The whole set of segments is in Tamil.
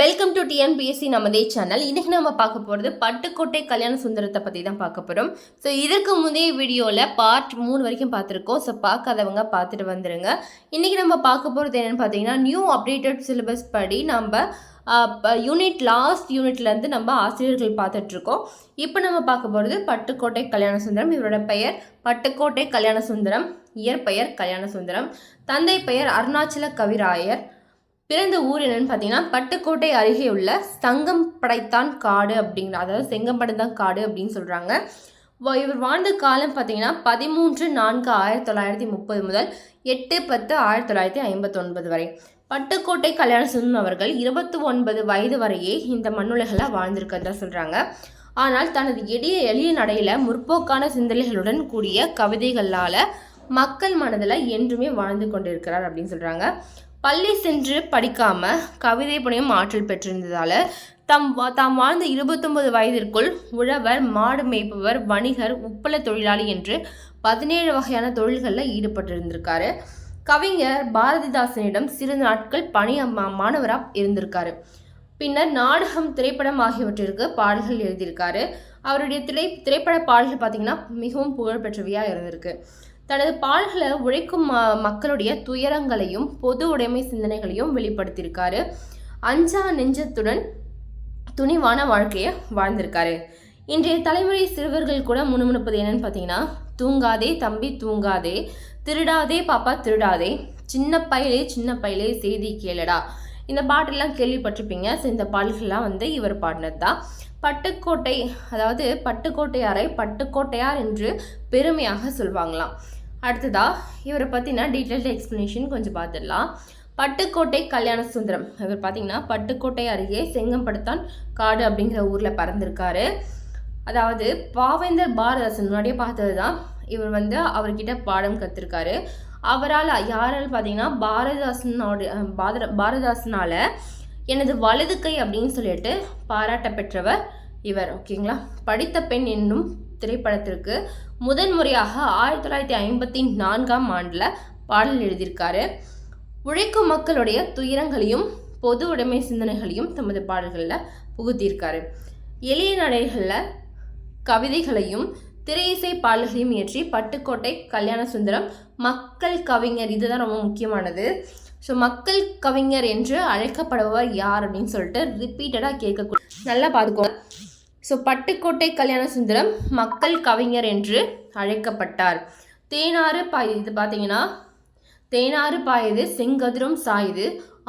வெல்கம் டு டிஎன்பிஎஸ்சி நமதே சேனல் இன்றைக்கி நம்ம பார்க்க போகிறது பட்டுக்கோட்டை கல்யாண சுந்தரத்தை பற்றி தான் பார்க்க போகிறோம் ஸோ இதற்கு முந்தைய வீடியோவில் பார்ட் மூணு வரைக்கும் பார்த்துருக்கோம். ஸோ பார்க்காதவங்க பார்த்துட்டு வந்துடுங்க இன்றைக்கி நம்ம பார்க்க போகிறது என்னென்னு பார்த்தீங்கன்னா நியூ அப்டேட்டட் சிலபஸ் படி நம்ம யூனிட் லாஸ்ட் யூனிட்லேருந்து நம்ம ஆசிரியர்கள் பார்த்துட்ருக்கோம் இப்போ நம்ம பார்க்க போகிறது பட்டுக்கோட்டை கல்யாண சுந்தரம். இவரோட பெயர் பட்டுக்கோட்டை கல்யாண சுந்தரம். இயற்பெயர் கல்யாண சுந்தரம். தந்தை பெயர் அருணாச்சல கவிராயர். பிறந்த ஊர் என்னன்னு பார்த்தீங்கன்னா பட்டுக்கோட்டை அருகே உள்ள சங்கம் படைத்தான் காடு அப்படிங்கிற அதாவது செங்கம்படைத்தான் காடு அப்படின்னு சொல்கிறாங்க இவர் வாழ்ந்த காலம் பார்த்தீங்கன்னா பதிமூன்று நான்கு ஆயிரத்தி தொள்ளாயிரத்தி முப்பது முதல் எட்டு பத்து ஆயிரத்தி தொள்ளாயிரத்தி ஐம்பத்தொன்பது வரை. பட்டுக்கோட்டை கல்யாண சுந்தரம் அவர்கள் இருபத்தி ஒன்பது வயது வரையே இந்த மண்ணுலகில் வாழ்ந்திருக்கிறதா சொல்கிறாங்க ஆனால் தனது எளிய எளிய நடையில் முற்போக்கான சிந்தனைகளுடன் கூடிய கவிதைகளால் மக்கள் மனதில் என்றுமே வாழ்ந்து கொண்டிருக்கிறார் அப்படின்னு சொல்கிறாங்க பள்ளி சென்று படிக்காம கவிதை புனையும் ஆற்றல் பெற்றிருந்ததால தம் தாம் வாழ்ந்த இருபத்தொன்பது வயதிற்குள் உழவர் மாடு மேய்ப்பவர் வணிகர் உப்பள தொழிலாளி என்று பதினேழு வகையான தொழில்களில் ஈடுபட்டிருந்திருக்காரு. கவிஞர் பாரதிதாசனிடம் சிறு நாட்கள் பணி மாணவராக இருந்திருக்காரு. பின்னர் நாடகம் திரைப்படம் ஆகியவற்றிற்கு பாடல்கள் எழுதியிருக்காரு. அவருடைய திரை திரைப்பட பாடல்கள் பார்த்திங்கன்னா மிகவும் புகழ்பெற்றவையாக இருந்திருக்கு. தனது பாடல்களை உழைக்கும் மக்களுடைய துயரங்களையும் பொது உடைமை சிந்தனைகளையும் வெளிப்படுத்தியிருக்காரு. அஞ்சா நெஞ்சத்துடன் துணிவான வாழ்க்கையை வாழ்ந்திருக்காரு. இன்றைய தலைமுறை சிறுவர்கள் கூட முணுமுணுப்பது என்னன்னு பார்த்தீங்கன்னா தூங்காதே தம்பி தூங்காதே திருடாதே பாப்பா திருடாதே சின்ன பையலே சின்ன பையலே செய்தி கேளடா. இந்த பாட்டெல்லாம் கேள்விப்பட்டிருப்பீங்க. ஸோ இந்த பாடல்கள்லாம் வந்து இவர் பாடினது தான் பட்டுக்கோட்டை அதாவது பட்டுக்கோட்டையாரை பட்டுக்கோட்டையார் என்று பெருமையாக சொல்லுவாங்களாம் அடுத்ததா இவரை பற்றின டீட்டெயில்டு எக்ஸ்ப்ளனேஷன் கொஞ்சம் பார்த்துடலாம் பட்டுக்கோட்டை கல்யாண சுந்தரம். இவர் பார்த்தீங்கன்னா பட்டுக்கோட்டை அருகே செங்கம்படுத்தான் காடு அப்படிங்கிற ஊரில் பறந்திருக்காரு. அதாவது பாவேந்தர் பாரதாசன் முன்னாடியே பார்த்தது தான் இவர் வந்து அவர்கிட்ட பாடம் கற்றுருக்காரு அவரால் யாரால் பார்த்தீங்கன்னா பாரதிதாசனோட பாரத பாரதிதாசனால் எனது வலது கை அப்படின்னு சொல்லிட்டு பாராட்ட பெற்றவர் இவர் ஓகேங்களா? படித்த பெண் என்னும் திரைப்படத்திற்கு முதன் முறையாக ஆயிரத்தி தொள்ளாயிரத்தி ஐம்பத்தி நான்காம் ஆண்டில் பாடல் எழுதியிருக்காரு. உழைக்கும் மக்களுடைய துயரங்களையும் பொது உடைமை சிந்தனைகளையும் தமது பாடல்களில் புகுத்தியிருக்காரு. எளிய நடைகளில் கவிதைகளையும் திரையிசை பாடல்களையும் இயற்றி பட்டுக்கோட்டை கல்யாண சுந்தரம் மக்கள் கவிஞர் இதுதான் ரொம்ப முக்கியமானது. ஸோ மக்கள் கவிஞர் என்று அழைக்கப்படுபவர் யார் அப்படின்னு சொல்லிட்டு ரிப்பீட்டடாக கேட்கக்கூடிய நல்லா பார்த்துக்கோங்க ஸோ பட்டுக்கோட்டை கல்யாண சுந்தரம் மக்கள் கவிஞர் என்று அழைக்கப்பட்டார். தேனாறு பாயுது இது பார்த்தீங்கன்னா தேனாறு பாயுது செங்கதிரும் சாயுது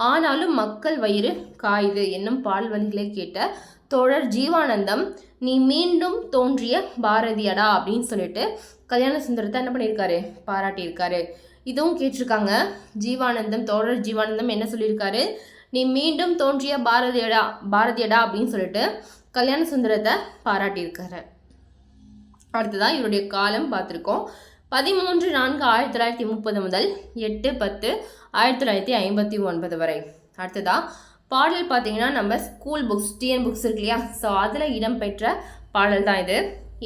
ஆனாலும் மக்கள் வயிறு காயுது என்னும் பால் வழிகளை கேட்ட தோழர் ஜீவானந்தம் நீ மீண்டும் தோன்றிய பாரதியடா அப்படின்னு சொல்லிட்டு கல்யாண சுந்தரத்தை என்ன பண்ணியிருக்காரு? பாராட்டியிருக்காரு. இதுவும் கேட்டிருக்காங்க. ஜீவானந்தம் தோழர் ஜீவானந்தம் என்ன சொல்லியிருக்காரு? நீ மீண்டும் தோன்றிய பாரதியடா பாரதியடா அப்படின்னு சொல்லிட்டு கல்யாண சுந்தரத்தை பாராட்டியிருக்காரு. அடுத்ததான் இவருடைய காலம் பார்த்துருக்கோம். பதிமூன்று நான்கு ஆயிரத்தி தொள்ளாயிரத்தி முப்பது முதல் எட்டு பத்து ஆயிரத்தி தொள்ளாயிரத்தி ஐம்பத்தி ஒன்பது வரை. அடுத்ததாக பாடல் பார்த்தீங்கன்னா நம்ம ஸ்கூல் புக்ஸ் டிஎன் புக்ஸ் இருக்கு இல்லையா? ஸோ அதில் இடம்பெற்ற பாடல் தான் இது.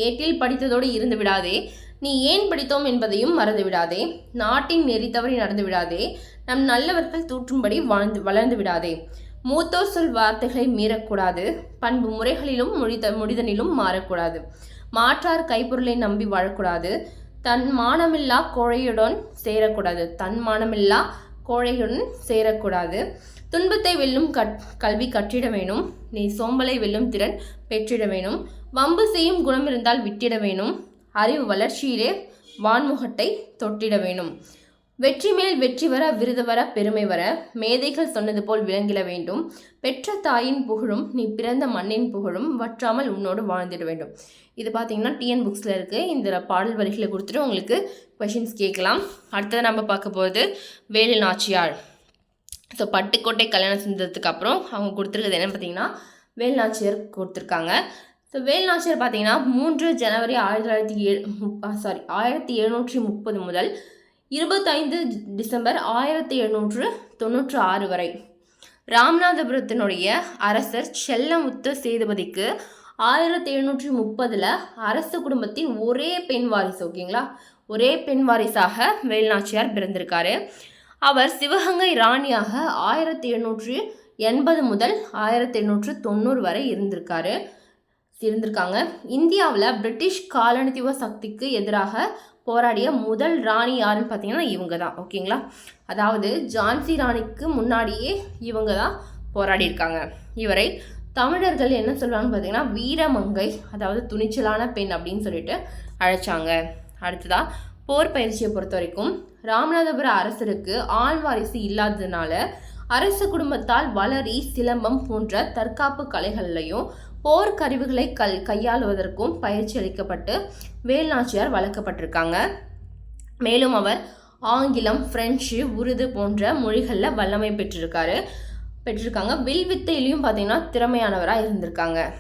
ஏட்டில் படித்ததோடு இருந்து விடாதே. நீ ஏன் படித்தோம் என்பதையும் மறந்து விடாதே. நாட்டின் நெறி தவறி நடந்து விடாதே. நம் நல்லவர்கள் தூற்றும்படி வாழ்ந்து வளர்ந்து விடாதே. மூத்தோர் சொல் வார்த்தைகளை மீறக்கூடாது. பண்பு முறைகளிலும் முடித முடிதனிலும் மாறக்கூடாது. மாற்றார் கைப்பொருளை நம்பி வாழக்கூடாது. தன் மானமில்லா கோழையுடன் சேரக்கூடாது. தன் மானமில்லா கோழையுடன் சேரக்கூடாது. துன்பத்தை வெல்லும் கட் கல்வி கற்றிட வேணும் நீ சோம்பலை வெல்லும் திறன் பெற்றிட வேணும் வம்பு செய்யும் குணம் இருந்தால் விட்டிட வேணும் அறிவு வளர்ச்சியிலே வான்முகத்தை தொட்டிட வேணும் வெற்றி மேல் வெற்றி வர விருது வர பெருமை வர மேதைகள் சொன்னது போல் விளங்கிட வேண்டும். பெற்ற தாயின் புகழும் நீ பிறந்த மண்ணின் புகழும் வற்றாமல் உன்னோடு வாழ்ந்துட வேண்டும். இது பார்த்தீங்கன்னா டிஎன் புக்ஸில் இருக்குது இந்த பாடல் வரிகளை கொடுத்துட்டு உங்களுக்கு கொஷின்ஸ் கேட்கலாம். அடுத்தது நம்ம பார்க்க போகிறது வேலு நாச்சியார் ஸோ பட்டுக்கோட்டை கல்யாண செஞ்சதுக்கு அப்புறம் அவங்க கொடுத்துருக்கிறது என்ன பார்த்தீங்கன்னா வேல்நாச்சியார் கொடுத்துருக்காங்க. ஸோ வேல்நாச்சியார் பார்த்தீங்கன்னா மூன்று ஜனவரி ஆயிரத்தி தொள்ளாயிரத்தி ஏழு சாரி ஆயிரத்தி எழுநூற்றி முப்பது முதல் இருபத்தைந்து டிசம்பர் ஆயிரத்தி எழுநூற்று தொண்ணூற்று ஆறு வரை. ராமநாதபுரத்தினுடைய அரசர் செல்லமுத்து சேதுபதிக்கு ஆயிரத்தி எழுநூற்றி முப்பதில் அரச குடும்பத்தின் ஒரே பெண் வாரிசு ஓகேங்களா? ஒரே பெண் வாரிசாக வேல்நாச்சியார் பிறந்திருக்காரு. அவர் சிவகங்கை ராணியாக ஆயிரத்தி எழுநூற்றி எண்பது முதல் ஆயிரத்தி எண்ணூற்று தொண்ணூறு வரை இருந்திருக்காரு இருந்திருக்காங்க. இந்தியாவில் பிரிட்டிஷ் காலனித்துவ சக்திக்கு எதிராக போராடிய முதல் ராணி யாருன்னு பார்த்தீங்கன்னா இவங்க தான் ஓகேங்களா அதாவது ஜான்சி ராணிக்கு முன்னாடியே இவங்க தான் போராடியிருக்காங்க. இவரை தமிழர்கள் என்ன சொல்கிறாங்கன்னு பார்த்தீங்கன்னா வீரமங்கை அதாவது துணிச்சலான பெண் அப்படின்னு சொல்லிட்டு அழைச்சாங்க. அடுத்ததாக போர் பயிற்சியை பொறுத்த வரைக்கும் ராமநாதபுர அரசருக்கு ஆண் வாரிசு இல்லாததுனால அரச குடும்பத்தால் வளரி சிலம்பம் போன்ற தற்காப்பு கலைகள்லையும் போர்க்கருவிகளை கல் கையாளுவதற்கும் பயிற்சி அளிக்கப்பட்டு வேல்நாச்சியார் வளர்க்கப்பட்டிருக்காங்க. மேலும் அவர் ஆங்கிலம் பிரெஞ்சு உருது போன்ற மொழிகளில் வல்லமை பெற்றிருக்காரு. பெற்றிருக்காங்க. வில் வித்தையிலையும் பார்த்தீங்கன்னா திறமையானவராக இருந்திருக்காங்க.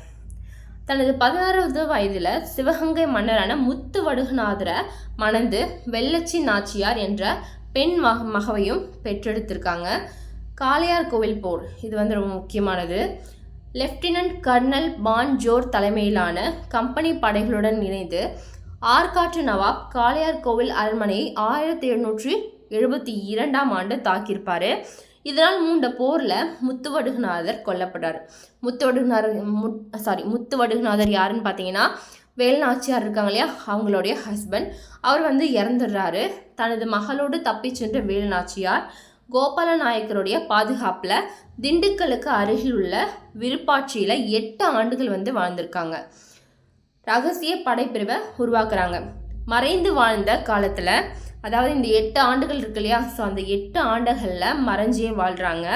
தனது பதினாறாவது வயதில் சிவகங்கை மன்னரான முத்து வடுகநாதரை மணந்து வெள்ளச்சி நாச்சியார் என்ற பெண் மக மகவையும் பெற்றெடுத்திருக்காங்க. காளையார் கோவில் போர். இது வந்து ரொம்ப முக்கியமானது. லெப்டினன்ட் கர்னல் பான் ஜோர் தலைமையிலான கம்பெனி படைகளுடன் இணைந்து ஆற்காற்று நவாப் காளையார் கோவில் அரண்மனையை ஆயிரத்தி எழுநூற்றி எழுபத்தி இரண்டாம் ஆண்டு தாக்கியிருப்பார். இதனால் மூண்ட போரில் முத்துவடுகுநாதர் கொல்லப்பட்டார். முத்துவடுகுநாதர் முத் சாரி முத்துவடுகுநாதர் யாருன்னு பார்த்தீங்கன்னா வேல்நாச்சியார் இருக்காங்க இல்லையா? அவங்களுடைய ஹஸ்பண்ட் அவர் வந்து இறந்துடுறாரு. தனது மகளோடு தப்பி சென்ற வேலுநாச்சியார் கோபாலநாயக்கருடைய பாதுகாப்பில் திண்டுக்கலுக்கு அருகில் உள்ள விருப்பாட்சியில் எட்டு ஆண்டுகள் வந்து வாழ்ந்திருக்காங்க. ரகசிய படைப்பிரிவை உருவாக்குறாங்க. மறைந்து வாழ்ந்த காலத்தில் அதாவது இந்த எட்டு ஆண்டுகள் இருக்கு இல்லையா? ஸோ அந்த எட்டு ஆண்டுகளில் மறைஞ்சே வாழ்கிறாங்க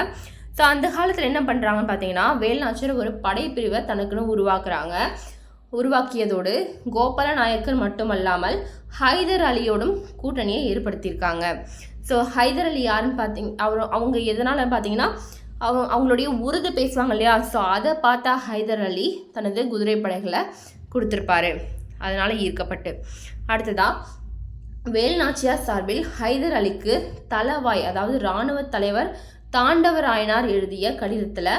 ஸோ அந்த காலத்தில் என்ன பண்ணுறாங்கன்னு பார்த்தீங்கன்னா வேல்நாச்சர் ஒரு படைப்பிரிவை தனக்குன்னு உருவாக்குறாங்க. உருவாக்கியதோடு கோபால நாயக்கர் மட்டுமல்லாமல் ஹைதர் அலியோடும் கூட்டணியை ஏற்படுத்தியிருக்காங்க. ஸோ ஹைதர் அலி யாருன்னு பார்த்தீங்க அவர் அவங்க எதனால் பார்த்தீங்கன்னா அவங்க அவங்களுடைய உருது பேசுவாங்க இல்லையா? ஸோ அதை பார்த்தா ஹைதர் அலி தனது குதிரைப்படைகளை கொடுத்துருப்பாரு. அதனால் ஈர்க்கப்பட்டு. அடுத்ததாக வேல்நாச்சியார் சார்பில் ஹைதர் அலிக்கு தலவாய் அதாவது இராணுவ தலைவர் தாண்டவராயனார் எழுதிய கடிதத்தில்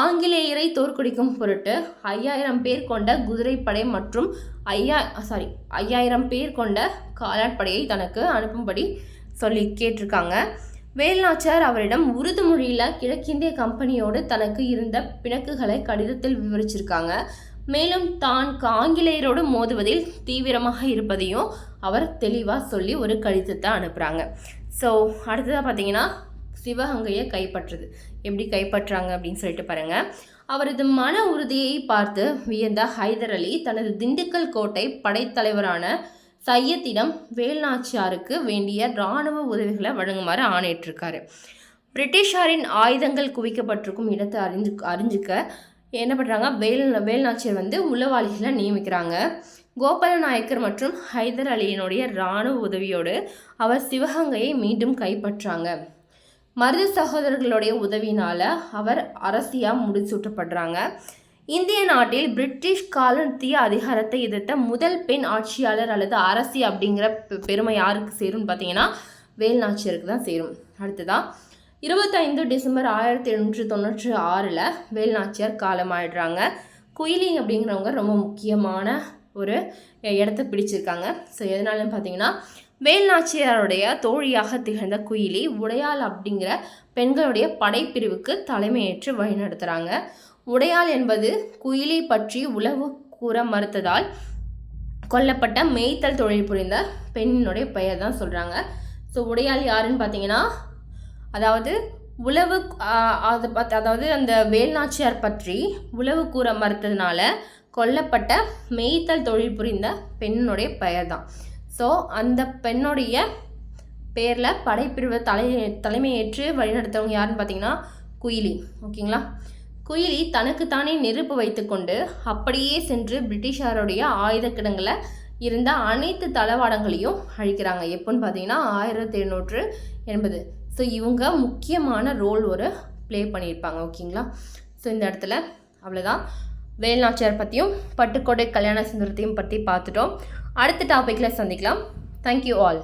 ஆங்கிலேயரை தோற்கடிக்கும் பொருட்டு ஐயாயிரம் பேர் கொண்ட குதிரைப்படை மற்றும் ஐயா சாரி ஐயாயிரம் பேர் கொண்ட காலாட்படையை தனக்கு அனுப்பும்படி சொல்லி கேட்டிருக்காங்க. வேல்நாச்சியார் அவரிடம் உருது மொழியில் கிழக்கிந்திய கம்பெனியோடு தனக்கு இருந்த பிணக்குகளை கடிதத்தில் விவரிச்சிருக்காங்க. மேலும் தான் ஆங்கிலேயரோடு மோதுவதில் தீவிரமாக இருப்பதையும் அவர் தெளிவாக சொல்லி ஒரு கடிதத்தை அனுப்புகிறாங்க ஸோ அடுத்ததாக பார்த்தீங்கன்னா சிவகங்கையை கைப்பற்றுது. எப்படி கைப்பற்றாங்க அப்படின்னு சொல்லிட்டு பாருங்கள் அவரது மன உறுதியை பார்த்து வியந்த ஹைதர் அலி தனது திண்டுக்கல் கோட்டை படைத்தலைவரான சையத்திடம் வேல்நாச்சியாருக்கு வேண்டிய இராணுவ உதவிகளை வழங்குமாறு ஆணையிட்டிருக்காரு. பிரிட்டிஷாரின் ஆயுதங்கள் குவிக்கப்பட்டிருக்கும் இடத்தை அறிஞ்சு அறிஞ்சிக்க என்ன பண்ணுறாங்க வேல் வேல்நாச்சியர் வந்து உளவாளிகளை நியமிக்கிறாங்க. கோபால நாயக்கர் மற்றும் ஹைதர் அலியினுடைய இராணுவ உதவியோடு அவர் சிவகங்கையை மீண்டும் கைப்பற்றாங்க. மருது சகோதரர்களுடைய உதவினால் அவர் அரசியாக முடிசூட்டப்படுறாங்க. இந்திய நாட்டில் பிரிட்டிஷ் காலத்திய அதிகாரத்தை எதிர்த்த முதல் பெண் ஆட்சியாளர் அல்லது அரசி அப்படிங்கிற பெருமை யாருக்கு சேரும்னு பார்த்தீங்கன்னா வேல்நாச்சியருக்கு தான் சேரும். அடுத்ததான் இருபத்தைந்து டிசம்பர் ஆயிரத்தி எழுநூற்றி தொண்ணூற்றி ஆறில் வேல்நாச்சியார் காலமாயிடுறாங்க. குயிலி அப்படிங்கிறவங்க ரொம்ப முக்கியமான ஒரு இடத்த பிடிச்சிருக்காங்க. ஸோ எதனாலன்னு பார்த்தீங்கன்னா வேல்நாச்சியாருடைய தோழியாக திகழ்ந்த குயிலி உடையாள் அப்படிங்கிற பெண்களுடைய படைப்பிரிவுக்கு தலைமையேற்று வழிநடத்துகிறாங்க உடையாள் என்பது குயிலி பற்றி உளவு கூற மறுத்ததால் கொல்லப்பட்ட மேய்த்தல் தொழில் புரிந்த பெண்ணினுடைய பெயர் தான் சொல்கிறாங்க ஸோ உடையாள் யாருன்னு பார்த்தீங்கன்னா அதாவது உளவு அதை பத் அதாவது அந்த வேல்நாச்சியார் பற்றி உளவு கூற மறுத்ததுனால கொல்லப்பட்ட மெய்த்தல் தொழில் புரிந்த பெண்ணுடைய பெயர் தான். ஸோ அந்த பெண்ணுடைய பேரில் படைப்பிரிவு தலை தலைமையேற்று வழிநடத்தவங்க யாருன்னு பார்த்தீங்கன்னா குயிலி. ஓகேங்களா? குயிலி தனக்குத்தானே நெருப்பு வைத்துக்கொண்டு அப்படியே சென்று பிரிட்டிஷாருடைய ஆயுத கிடங்கில் இருந்த அனைத்து தளவாடங்களையும் அழிக்கிறாங்க. எப்போன்னு பார்த்தீங்கன்னா ஆயிரத்தி எழுநூற்று எண்பது. ஸோ இவங்க முக்கியமான ரோல் ஒரு ப்ளே பண்ணியிருப்பாங்க. ஓகேங்களா? ஸோ இந்த இடத்துல அவ்வளோதான் வேல்நாச்சியார் பற்றியும் பட்டுக்கோட்டை கல்யாண சுந்தரத்தையும் பற்றி பார்த்துட்டோம். அடுத்த டாப்பிக்கில் சந்திக்கலாம். Thank you all